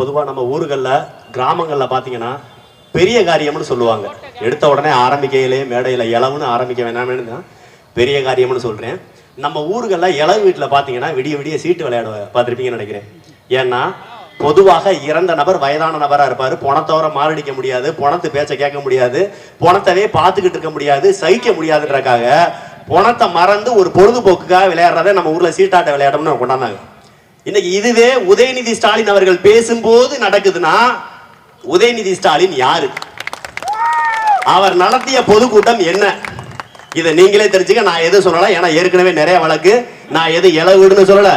பொதுவாக நம்ம ஊர்களில் கிராமங்களில் பார்த்தீங்கன்னா பெரிய காரியம்னு சொல்லுவாங்க. எடுத்த உடனே ஆரம்பிக்கையிலே மேடையில் இளவுன்னு ஆரம்பிக்க வேணாம்னு தான் பெரிய காரியம்னு சொல்கிறேன் நம்ம ஊர்களில் இளவு வீட்டில் பார்த்தீங்கன்னா விடிய விடிய சீட்டு விளையாட பார்த்துருப்பீங்கன்னு நினைக்கிறேன். ஏன்னா பொதுவாக இறந்த நபர் வயதான நபராக இருப்பார். பணத்தோர மாரடிக்க முடியாது பணத்து பேச்சை கேட்க முடியாது பணத்தவே பார்த்துக்கிட்டு இருக்க முடியாது சகிக்க முடியாதுன்றக்காக பணத்தை மறந்து ஒரு பொழுதுபோக்குக்காக விளையாடுறத நம்ம ஊரில் சீட்டாட்ட விளையாடணும்னு கொண்டாந்தாங்க. இன்னைக்கு இதுவே உதயநிதி ஸ்டாலின் அவர்கள் பேசும்போது நடக்குதுன்னா உதயநிதி ஸ்டாலின் யாரு? அவர் நடத்திய பொதுக்கூட்டம் என்ன? இதை நீங்களே தெரிஞ்சுக்க நான் எதுவும் சொல்லல? ஏன்னா ஏற்கனவே நிறைய வழக்கு நான் எது இளவுன்னு சொல்லல.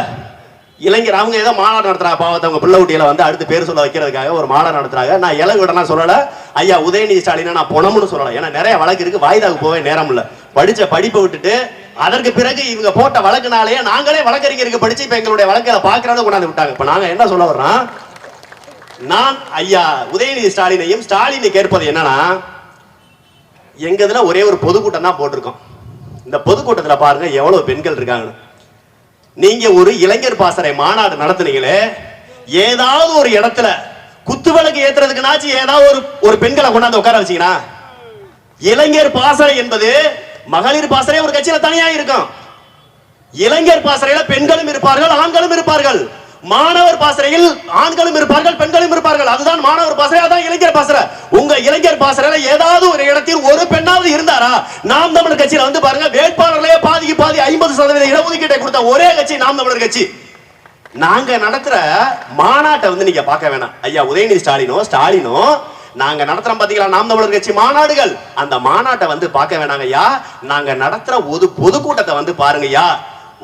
இளைஞர் அவங்க ஏதோ மாநாடு நடத்துறாங்க பாவத்தை அவங்க பிள்ளை ஊட்டியில வந்து அடுத்து பேர் சொல்ல வைக்கிறதுக்காக ஒரு மாநாடு நடத்துறாங்க. நான் இளவுடனா சொல்லல. ஐயா உதயநிதி ஸ்டாலினா நான் பொணம்னு சொல்லல. ஏன்னா நிறைய வழக்கு இருக்கு வாய்தாக்கு போவே நேரம் இல்லை. படிச்ச படிப்பை விட்டுட்டு அதற்கு பிறகு இவங்க போட்ட வழக்குனாலேயே நாங்களே வழக்கறிஞருக்கு படிச்சு இப்ப எங்களுடைய வழக்கை பார்க்கறத கொண்டாந்து விட்டாங்க. இப்ப நாங்க என்ன சொல்ல வர்றோம்? நான் ஐயா உதயநிதி ஸ்டாலினையும் ஸ்டாலினை கேட்பது என்னன்னா எங்க இதுல ஒரே ஒரு பொதுக்கூட்டம் தான் போட்டிருக்கோம். இந்த பொதுக்கூட்டத்துல பாருங்க எவ்வளவு பெண்கள் இருக்காங்கன்னு. நீங்க ஒரு இளைஞர் பாசறை மாநாடு நடத்துனீங்களே ஏதாவது ஒரு இடத்துல குத்துவிளக்கு ஏத்துறதுக்குனாச்சு ஏதாவது ஒரு ஒரு பெண்களை கொண்டாந்து உட்கார வச்சீங்கன்னா இளைஞர் பாசறை என்பது மகளிர் பாசறை ஒரு கட்சியில தனியா இருக்கும். இளைஞர் பாசறையில பெண்களும் இருப்பார்கள் ஆண்களும் இருப்பார்கள். மாணவர் பாசறையில் ஆண்களும் இருப்பார்கள் பெண்களும் இருப்பார்கள். அதுதான் மாணவர் பாசறை அதான் இளைஞர் பாசறை. உங்க இளைஞர் பாசறையில ஏதாவது ஒரு இடத்தில் ஒரு பெண்ணாவது இருந்தாரா? நாம் தமிழர் கட்சியில வந்து பாருங்க வேட்பாளர்களே பாதிக்கு பாதி ஐம்பது சதவீத இடஒதுக்கீட்டை கொடுத்த ஒரே கட்சி நாம் தமிழர் கட்சி. நாங்க நடத்துற மாநாட்டை வந்து நீங்க பார்க்க வேணாம். ஐயா உதயநிதி ஸ்டாலினோ ஸ்டாலினோ நாங்க நடத்துறோம் பாத்தீங்களா? நாம் தமிழர் கட்சி மாநாடுகள். அந்த மாநாட்டை வந்து பார்க்க வேணாங்க ஐயா. நாங்க நடத்துற ஒரு பொதுக்கூட்டத்தை வந்து பாருங்க ஐயா.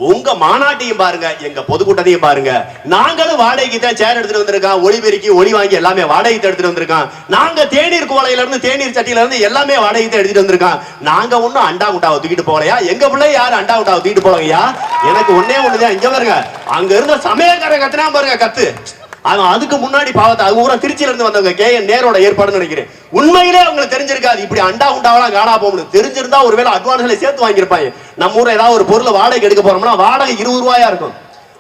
உங்க மாநாட்டையும் பாருங்க எங்க பொதுக்கூட்டத்தையும் பாருங்க. நாங்களும் வாடகைக்கு தான் சேர் எடுத்துட்டு வந்திருக்கோம். ஒளி பெருக்கி ஒளி வாங்கி எல்லாமே வாடகைக்கு தான் எடுத்துட்டு வந்திருக்கோம். நாங்க தேநீர் கோலையில இருந்து தேநீர் சட்டியில இருந்து எல்லாமே வாடகைக்கு தான் எடுத்துட்டு வந்திருக்கோம். நாங்க ஒண்ணும் அண்டா குட்டாவை தூக்கிட்டு போகலையா எங்க பிள்ளை யாரும் அண்டா குண்டாவை தூக்கிட்டு போகலையா எனக்கு ஒன்னே ஒண்ணுதான். இங்க பாருங்க. அங்க இருந்த சமயக்காரன் கத்துனா பாருங்க கத்து. அவன் அதுக்கு முன்னாடி பாவத்தை அது ஊரா திருச்சியில இருந்து வந்தவங்க கே என் நேரோட ஏற்பாடுன்னு நினைக்கிறேன். உண்மையிலே அவங்களுக்கு தெரிஞ்சிருக்காது. இப்படி அண்டா உண்டாவெல்லாம் காணா போகணும் தெரிஞ்சிருந்தா ஒருவேளை அட்வான்ஸ்ல சேர்த்து வாங்கியிருப்பாங்க. நம்ம ஊர்ல ஏதாவது ஒரு பொருளை வாடகை எடுக்க போறோம்னா வாடகை இருபது ரூபாயா இருக்கும்.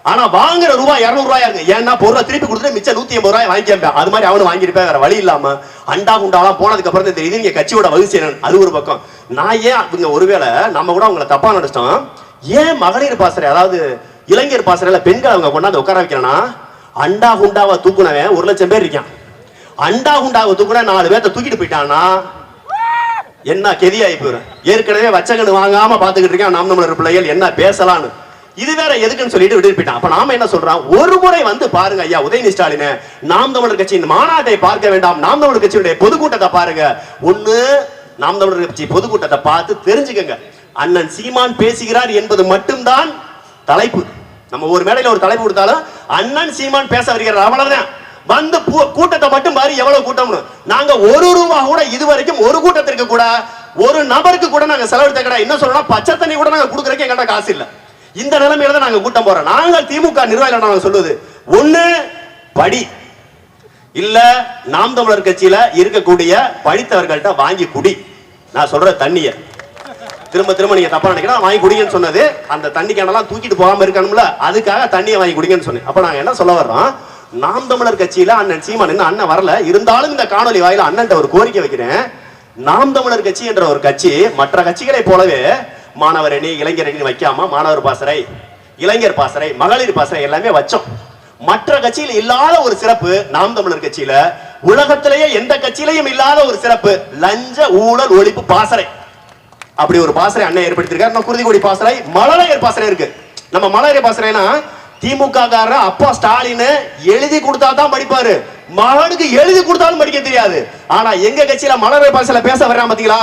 ஆனா வாங்குற ரூபாய் இருநூறு ரூபாயா இருக்கு ஏன்னா பொருளை திருப்பி கொடுத்துட்டு மிச்சம் நூத்தி ஐம்பது ரூபாய் வாங்கியிருப்பேன் அது மாதிரி அவனு வாங்கியிருப்பேன் வேற வழி இல்லாம அண்டா குண்டாலாம் போனதுக்கு அப்புறம் தெரியுது. நீங்க கட்சியோட வகுசி அது ஒரு பக்கம். நான் ஏன் இவங்க ஒருவேளை நம்ம கூட அவங்கள தப்பா நினைச்சிட்டோம்? ஏன் மகளிர் பாசறை அதாவது இளைஞர் பாசறையில பெண்கள் அவங்க கொண்டாந்து உட்கார வைக்கிறேன்னா அண்டா குண்டாவை தூக்குனவன் ஒரு லட்சம் பேர் இருக்கான். அண்டா குண்டாவை தூக்குன நாலு பேர்த்த தூக்கிட்டு போயிட்டான்னா என்ன கெதியாகி போயிடும் ஏற்கனவே வச்சகன்னு வாங்காம பாத்துக்கிட்டு இருக்கான் நாம் நம்மளோட பிள்ளைகள் என்ன பேசலான்னு. இது வேற எதுக்குன்னு சொல்லிட்டு விட்டு போயிட்டான். அப்ப நாம என்ன சொல்றோம்? ஒரு முறை வந்து பாருங்க ஐயா உதயநிதி ஸ்டாலின் நாம் தமிழர் கட்சியின் மாநாட்டை பார்க்க வேண்டாம் நாம் தமிழர் கட்சியுடைய பொதுக்கூட்டத்தை பாருங்க. ஒண்ணு நாம் தமிழர் கட்சி பொதுக்கூட்டத்தை பார்த்து தெரிஞ்சுக்கங்க. அண்ணன் சீமான் பேசுகிறார் என்பது மட்டும்தான் தலைப்பு. நம்ம ஒரு மேடையில் ஒரு தலைப்பு கொடுத்தாலும் அண்ணன் சீமான் பேச வருகிறார். அவ்வளவுதான். வந்து பூ- கூட்டத்தை மட்டும் பாரு எவ்வளவு கூட்டம்னு. நாங்க ஒரு ரூபா கூட இது வரைக்கும் ஒரு கூட்டத்திற்கு கூட ஒரு நபருக்கு கூட நாங்க செலவழித்த கடை என்ன சொல்லணும் பச்சை தண்ணி கூட நாங்க கொடுக்கறதுக்கு எங்கள்ட்ட காசு இல்லை. இந்த நிலைமையில தான் நாங்க கூட்டம் போறோம். நாங்கள் திமுக நிர்வாகிகள் நாங்க சொல்லுவது ஒண்ணு படி. இல்ல நாம் தமிழர் கட்சியில இருக்கக்கூடிய படித்தவர்கள்ட்ட வாங்கி குடி. நான் சொல்ற தண்ணியை. திரும்ப திரும்ப நீங்க தப்பா நினைக்கிறா வாங்கி குடிங்கன்னு சொன்னது. அந்த தண்ணி கேனெல்லாம் தூக்கிட்டு போகாம இருக்கணும்ல. அதுக்காக தண்ணியை வாங்கி குடிங்கன்னு சொன்னேன். அப்ப நாங்க என்ன சொல்ல வர்றோம் நாம் தமிழர் கட்சியில அண்ணன் சீமான் இன்னும் அண்ணன் வரல. இருந்தாலும் இந்த காணொலி வாயில அண்ணன் ஒரு கோரிக்கை வைக்கிறேன். நாம் தமிழர் கட்சி என்ற ஒரு கட்சி மற்ற கட்சிகளை போலவே மாணவர் அணி இளைஞர் அணி வைக்காம மாணவர் பாசறை இளைஞர் பாசறை மகளிர் பாசறை எல்லாமே வச்சோம். மற்ற கட்சியில் இல்லாத ஒரு சிறப்பு நாம் தமிழர் கட்சியில உலகத்திலேயே எந்த கட்சியிலையும் இல்லாத ஒரு சிறப்பு லஞ்ச ஊழல் ஒழிப்பு பாசறை. அப்படி ஒரு பாசறை அண்ணன் ஏற்படுத்திருக்காரு நம்ம குருதிக்குடி பாசறை மழலையர் பாசறை இருக்கு. நம்ம மலையர் பாசறைனா திமுக காரர் அப்பா ஸ்டாலின் எழுதி கொடுத்தா தான் படிப்பாரு. மகனுக்கு எழுதி கொடுத்தாலும் படிக்க தெரியாது. ஆனா எங்க கட்சியில மலரை பாசையில பேச வர்றான் பாத்தீங்களா?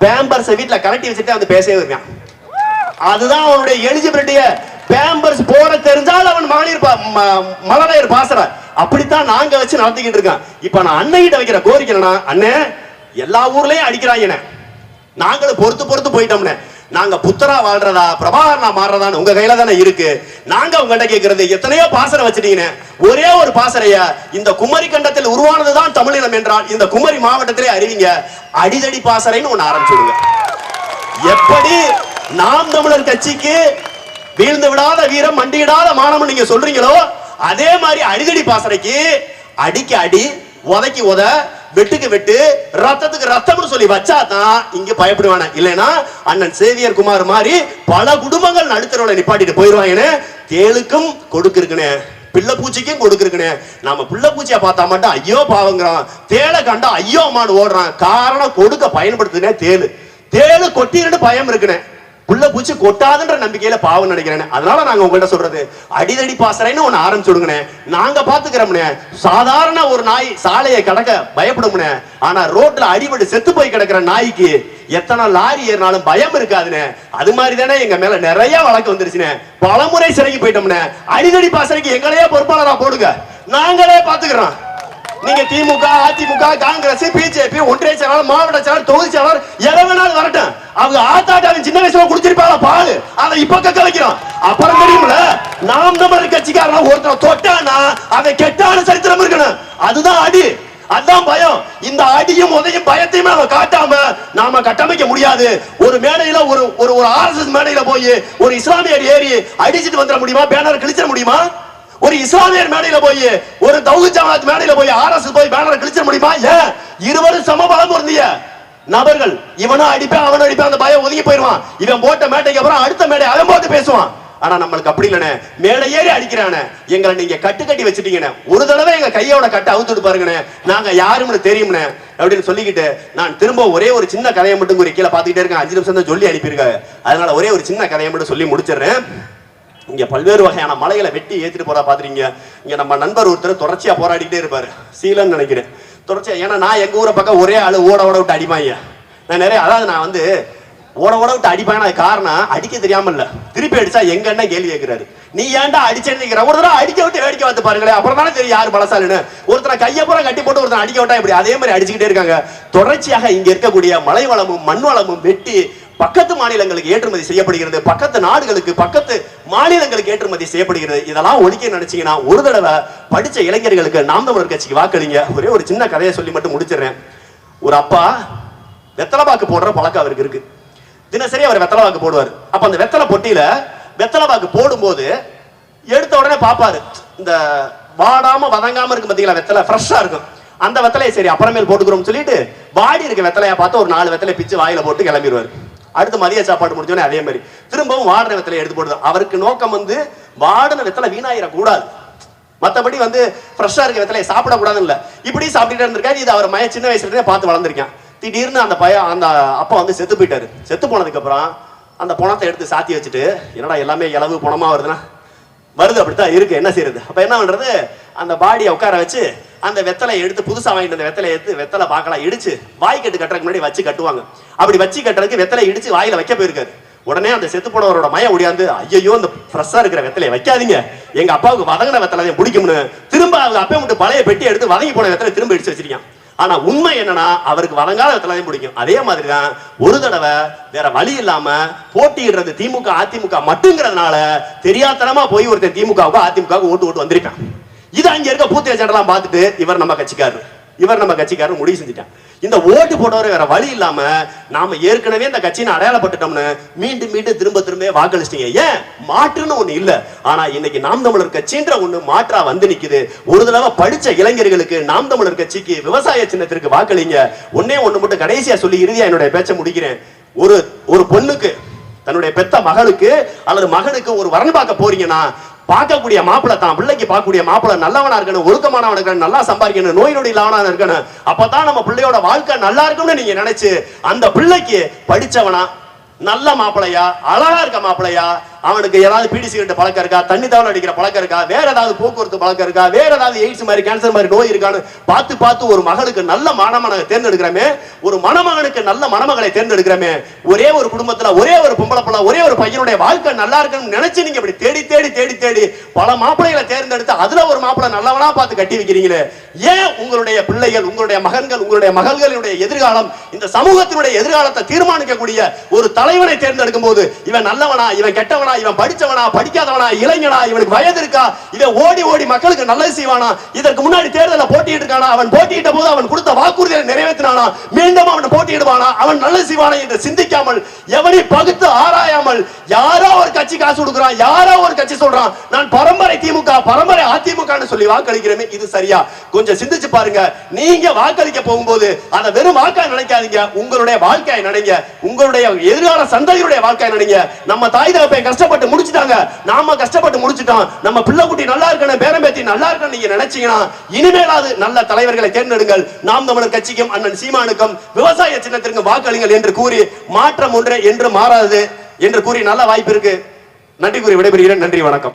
பேம்பர்ஸ் வீட்ல கலட்டி வச்சுட்டு வந்து பேசவே இருக்கான் அதுதான் அவனுடைய எலிஜிபிலிட்டிய பேம்பர்ஸ் போட தெரிஞ்சால் அவன் மகளிர் மலரையர் ம- பாசற. அப்படித்தான் நாங்க வச்சு நடத்திக்கிட்டு இருக்கோம். இப்ப நான் அண்ணகிட்ட வைக்கிற கோரிக்கை என்னன்னா அண்ணே எல்லா ஊர்லயும் அடிக்கிறாங்க நாங்களும் பொறுத்து பொறுத்து போயிட்டோம்னே. நாங்க புத்தரா வாழ்றதா பிரபாகரனா மாறுறதான்னு உங்க கையில தானே இருக்கு. நாங்க உங்ககிட்ட கேட்கறது எத்தனையோ பாசறை வச்சிட்டீங்க ஒரே ஒரு பாசறைய இந்த குமரி கண்டத்தில் உருவானதுதான் தமிழினம் என்றால் இந்த குமரி மாவட்டத்திலே அறிவிங்க. அடிதடி பாசறைன்னு ஒண்ணு ஆரம்பிச்சுடுங்க. எப்படி நாம் தமிழர் கட்சிக்கு வீழ்ந்து விடாத வீரம் மண்டியிடாத மானம் நீங்க சொல்றீங்களோ அதே மாதிரி அடிதடி பாசறைக்கு அடிக்கு அடி உதைக்கு உத வெட்டுக்கு வெட்டு ரத்தத்துக்கு ரத்தம்னு சொல்லி வச்சாதான் இங்க பயப்படுவானே? இல்லைன்னா அண்ணன் சேவியர் குமார் மாதிரி பல குடும்பங்கள் நடுத்தரோட நிப்பாட்டிட்டு போயிருவாங்கன்னு தேளுக்கும் கொடுக்கிருக்குனே பிள்ளை பூச்சிக்கும் கொடுக்கிருக்குனே. நாம பிள்ளை பூச்சியை பார்த்தா மட்டும் ஐயோ பாவங்கிறான். தேளை கண்டா ஐயோ அம்மான்னு ஓடுறான். காரணம் கொடுக்க பயன்படுத்துனே தேளு தேளு கொட்டிருன்னு பயம் இருக்குனே. புள்ள பூச்சி கொட்டாதுன்ற நம்பிக்கையில பாவம் நினைக்கிறேன். அதனால நாங்க உங்கள்ட்ட சொல்றது அடிதடி பாசறைன்னு ஒண்ணு ஆரம்பிச்சுடுங்கண்ணே நாங்க பாத்துக்கிறோம்னே சாதாரண ஒரு நாய் சாலையை கடக்க பயப்படும்னே ஆனா ரோட்ல அடிபட்டு செத்து போய் கிடக்குற நாய்க்கு எத்தனை லாரி ஏறினாலும் பயம் இருக்காதுண்ணே. அது மாதிரி தானே எங்க மேல நிறைய வழக்கு வந்துருச்சுனே பலமுறை சிறைக்கு போயிட்டோம்னே அடிதடி பாசறைக்கு எங்களையே பொறுப்பாளரா போடுங்க. நாங்களே பாத்துக்கிறோம். நீங்க திமுக அதிமுக காங்கிரஸ் பிஜேபி ஒன்றிய செயலாளர் மாவட்ட செயலாளர் தொகுதி செயலாளர் எதை வேணாலும் வரட்டும். அவங்க ஆத்தாட்டாவின் சின்ன வயசுல குடிச்சிருப்பாங்க பால். அதை இப்ப கலைக்கிறோம் அப்புறம் தெரியுமில நாம் தமிழர் கட்சிக்காரன் ஒருத்தர் தொட்டானா அவன் கெட்டான சரித்திரம் இருக்கணும். அதுதான் அடி. அதான் பயம். இந்த அடியும் உதையும் பயத்தையும் நாம காட்டாம நாம கட்டமைக்க முடியாது. ஒரு மேடையில ஒரு ஒரு ஒரு ஆர்எஸ்எஸ் மேடையில போய் ஒரு இஸ்லாமியர் ஏறி அடிச்சிட்டு வந்துட முடியுமா? பேனர் கிழிச்சிட முடியுமா? ஒரு இஸ்லாமியர் மேடையில போய் ஒரு தௌஹி ஜமாத் மேடையில போய் ஆர்எஸ் போய் பேனரை கிழிச்சிட முடியுமா? ஏன்? இருவரும் சமபலம் பொருந்திய நபர்கள் இவனும் அடிப்பேன் அவனும் அடிப்பேன் அந்த பயம் ஒதுங்கி போயிருவான் இவன் போட்ட மேடைக்கு அப்புறம் அடுத்த மேடை அவன் போட்டு பேசுவான். ஆனா நம்மளுக்கு அப்படி இல்லைண்ணே. மேடை ஏறி அடிக்கிறானே. எங்களை நீங்க கட்டு கட்டி வச்சுட்டீங்கண்ணே. ஒரு தடவை எங்க கையோட கட்டு அவுத்துட்டு பாருங்கண்ணே. நாங்க யாரும்னு தெரியும்ண்ணே. அப்படின்னு சொல்லிக்கிட்டு நான் திரும்ப ஒரே ஒரு சின்ன கதையை மட்டும் கூறி கீழே பார்த்துக்கிட்டே இருக்கேன். அஞ்சு நிமிஷம் தான் சொல்லி அனுப்பியிருக்காங்க அதனால ஒரே ஒரு சின்ன கதையை மட்டும் சொல்லி முடிச்சிடுறேன். இங்கே பல்வேறு வகையான மலைகளை வெட்டி ஏற்றிட்டு போறா பாத்துறீங்க இங்கே நம்ம நண்பர் ஒருத்தர் தொடர்ச்சியாக போராடிக்கிட்டே இருப்பார். சீலன்னு நினைக்கிறேன். தொடர்ச்சியாக ஏன்னா நான் எங்கள் ஊரை பக்கம் ஒரே ஆள் ஓட ஓட விட்டு அடிப்பாங்க. நான் நிறைய அதாவது நான் வந்து ஓட ஓட விட்டு அடிப்பாங்க அது காரணம் அடிக்க தெரியாமல் இல்லை திருப்பி அடிச்சா எங்க என்ன கேள்வி கேட்கிறாரு? நீ ஏன்டா அடிச்சேன்னு ஒரு தடவை அடிக்க விட்டு வேடிக்கை வந்து பாருங்களேன். அப்புறம் தானே தெரியும் யார் பலசாலின்னு. ஒருத்தரை கையை பூரா கட்டி போட்டு ஒருத்தர் அடிக்க விட்டா இப்படி. அதே மாதிரி அடிச்சுக்கிட்டே இருக்காங்க. தொடர்ச்சியாக இங்க இருக்கக்கூடிய மலை வளமும் மண் வளமும் வெட்டி பக்கத்து மாநிலங்களுக்கு ஏற்றுமதி செய்யப்படுகிறது பக்கத்து நாடுகளுக்கு பக்கத்து மாநிலங்களுக்கு ஏற்றுமதி செய்யப்படுகிறது. இதெல்லாம் ஒழிக்க நினைச்சீங்கன்னா ஒரு தடவை படிச்ச இளைஞர்களுக்கு நாம் தமிழர் கட்சிக்கு வாக்களிங்க. ஒரே ஒரு சின்ன கதையை சொல்லி மட்டும் முடிச்சிடுறேன். ஒரு அப்பா வெத்தலை பாக்கு போடுற பழக்கம் அவருக்கு இருக்கு. தினசரி அவர் வெத்தலை பாக்கு போடுவார். அப்ப அந்த வெத்தலை பொட்டியில வெத்தலை பாக்கு போடும்போது எடுத்த உடனே பாப்பாரு இந்த வாடாம வதங்காம இருக்கு பாத்தீங்களா வெத்தலை? ஃப்ரெஷ்ஷா இருக்கும். அந்த வெத்தலையை சரி அப்புறமேல் போட்டுக்கிறோம்னு சொல்லிட்டு வாடி இருக்க வெத்தலையா பார்த்து ஒரு நாலு வெத்தலை பிச்சு வாயில போட்டு கிளம்பிடுவாரு அடுத்து மதிய சாப்பாடு முடிஞ்சோடனே அதே மாதிரி. திரும்பவும் வாடின வெத்தலை எடுத்து போடுது அவருக்கு நோக்கம் வந்து வாடின வெத்தலை வீணாயிடக்கூடாது மற்றபடி வந்து ஃப்ரெஷ்ஷாக இருக்க வெத்தலையை சாப்பிடக்கூடாதுன்னு இல்லை இப்படி சாப்பிட்டுட்டு இருந்திருக்காரு. இது அவர் மய சின்ன வயசுலேருந்தே பார்த்து வளர்ந்துருக்கேன். திடீர்னு அந்த பய அந்த அப்பா வந்து செத்து போயிட்டாரு. செத்து போனதுக்கப்புறம் அந்த பணத்தை எடுத்து சாத்தி வச்சுட்டு என்னடா எல்லாமே இளவு பணமாக வருதுன்னா? வருது அப்படித்தான் இருக்கு. என்ன செய்யறது? அப்போ என்ன பண்ணுறது அந்த பாடியை உட்கார வச்சு அந்த வெத்தலையை எடுத்து புதுசாக வாங்கிட்டு அந்த வெத்தலை எடுத்து வெத்தலை பார்க்கலாம் இடிச்சு வாய் கட்டு கட்டுறதுக்கு முன்னாடி வச்சு கட்டுவாங்க. அப்படி வச்சு கட்டுறதுக்கு வெத்தலை இடிச்சு வாயில வைக்க போயிருக்காரு. உடனே அந்த செத்து போனவரோட மய ஒடியாந்து ஐயோ இந்த ஃப்ரெஷ்ஷாக இருக்கிற வெத்தலையை வைக்காதீங்க. எங்க அப்பாவுக்கு வதங்கின வெத்தலை பிடிக்கும்னு. திரும்ப அவங்க அப்பே மட்டும் பழைய பெட்டி எடுத்து வதங்கி போன வெத்தலை திரும்ப இடிச்சு வச்சிருக்கான். ஆனா உண்மை என்னன்னா அவருக்கு வதங்கால வெத்தலை தான் பிடிக்கும். அதே மாதிரி தான் ஒரு தடவை வேற வழி இல்லாம போட்டியிடுறது திமுக அதிமுக மட்டுங்கிறதுனால தெரியாத்தனமா போய் ஒருத்தன் திமுகவுக்கு அதிமுகவுக்கு ஓட்டு ஓட்டு வந்திருக்கான். இது அங்க இருக்க பூத்திய சண்டெல்லாம் பார்த்துட்டு இவர் நம்ம கட்சிக்காரர். இவர் நம்ம கட்சிக்காரர் முடிவு செஞ்சுட்டான் இந்த ஓட்டு போட்டவர் வேற வழி இல்லாம நாம ஏற்கனவே இந்த கட்சியை அடையாளப்பட்டுட்டோம்னு மீண்டும் மீண்டும் திரும்ப திரும்ப வாக்களிச்சிட்டீங்க. ஏன்? மாற்றுன்னு ஒண்ணு இல்ல. ஆனா இன்னைக்கு நாம் தமிழர் கட்சின்ற ஒண்ணு மாற்றா வந்து நிக்குது. ஒரு தடவை படிச்ச இளைஞர்களுக்கு நாம் தமிழர் கட்சிக்கு விவசாய சின்னத்திற்கு வாக்களிங்க. ஒன்னே ஒண்ணு மட்டும் கடைசியா சொல்லி இறுதியா என்னுடைய பேச்சை முடிக்கிறேன். ஒரு ஒரு பொண்ணுக்கு தன்னுடைய பெத்த மகளுக்கு அல்லது மகனுக்கு ஒரு வரன் பார்க்க போறீங்கன்னா பார்க்கக்கூடிய மாப்பிளை தான். பிள்ளைக்கு பார்க்கக்கூடிய மாப்பிளை நல்லவனா இருக்கணும் ஒழுக்கமானவன் இருக்கணும் நல்லா சம்பாதிக்கணும் நோய் நொடி இல்லாம இருக்கணும். அப்பதான் நம்ம பிள்ளையோட வாழ்க்கை நல்லா இருக்கும்னு நீங்க நினைச்சு அந்த பிள்ளைக்கு படிச்சவனா நல்ல மாப்பிளையா அழகா இருக்க மாப்பிளையா அவனுக்கு ஏதாவது பீடி சிகரெட் பழக்கம் இருக்கா? தண்ணி தவணை அடிக்கிற பழக்கம் இருக்கா? வேற ஏதாவது போக்குவரத்து பழக்கம் இருக்கா? வேற ஏதாவது எய்ட்ஸ் மாதிரி கேன்சர் மாதிரி நோய் இருக்கான்னு பார்த்து பார்த்து ஒரு மகளுக்கு நல்ல மணமகனை தேர்ந்தெடுக்கிறோமே ஒரு மணமகனுக்கு நல்ல மணமகளை தேர்ந்தெடுக்கிறோமே ஒரே ஒரு குடும்பத்துல ஒரே ஒரு பொம்பளை பிள்ளை ஒரே ஒரு பையனுடைய வாழ்க்கை நல்லா இருக்கணும்னு நினைச்சு நீங்க இப்படி தேடி தேடி தேடி தேடி பல மாப்பிள்ளைகளை தேர்ந்தெடுத்து அதுல ஒரு மாப்பிள்ளை நல்லவனா பார்த்து கட்டி வைக்கிறீங்களே ஏன் உங்களுடைய பிள்ளைகள் உங்களுடைய மகன்கள் உங்களுடைய மகள்களுடைய எதிர்காலம் இந்த சமூகத்தினுடைய எதிர்காலத்தை தீர்மானிக்கக்கூடிய ஒரு தலைவனை தேர்ந்தெடுக்கும் போது இவன் நல்லவனா இவன் கெட்டவனா படிச்சவனா இவன் படிச்சவனா படிக்காதவனா இளைஞனா இவனுக்கு வயது இருக்கா? இவன் ஓடி ஓடி மக்களுக்கு நல்லது செய்வானா? இதற்கு முன்னாடி தேர்தலில் போட்டியிட்டு இருக்கானா? அவன் போட்டியிட்ட போது அவன் கொடுத்த வாக்குறுதியை நிறைவேற்றினானா? மீண்டும் அவன் போட்டியிடுவானா? அவன் நல்லது செய்வானா என்று சிந்திக்காமல் எவனை பகுத்து ஆராயாமல் யாரோ ஒரு கட்சி காசு கொடுக்குறான் யாரோ ஒரு கட்சி சொல்றான் நான் பரம்பரை திமுக பரம்பரை அதிமுக சொல்லி வாக்களிக்கிறேன் இது சரியா? கொஞ்சம் சிந்திச்சு பாருங்க. நீங்க வாக்களிக்க போகும்போது அதை வெறும் வாக்கா நினைக்காதீங்க. உங்களுடைய வாழ்க்கையை நினைங்க உங்களுடைய எதிர்கால சந்ததியுடைய வாழ்க்கையை நினைங்க நம்ம தாய் தகப்பை கஷ்டப்பட்டு முடிச்சுட்டாங்க. நாம கஷ்டப்பட்டு முடிச்சுட்டோம். நம்ம பிள்ளை குட்டி நல்லா இருக்கணும் பேரம்பேத்தி நல்லா இருக்கணும் நீங்க நினைச்சீங்கன்னா இனிமேலாவது நல்ல தலைவர்களை தேர்ந்தெடுங்கள். நாம் தமிழர் கட்சிக்கும் அண்ணன் சீமானுக்கும் விவசாய சின்னத்திற்கும் வாக்களிங்கள் என்று கூறி மாற்றம் ஒன்றே என்று மாறாது என்று கூறி நல்ல வாய்ப்பு இருக்கு. நன்றி கூறி விடைபெறுகிறேன். நன்றி வணக்கம்.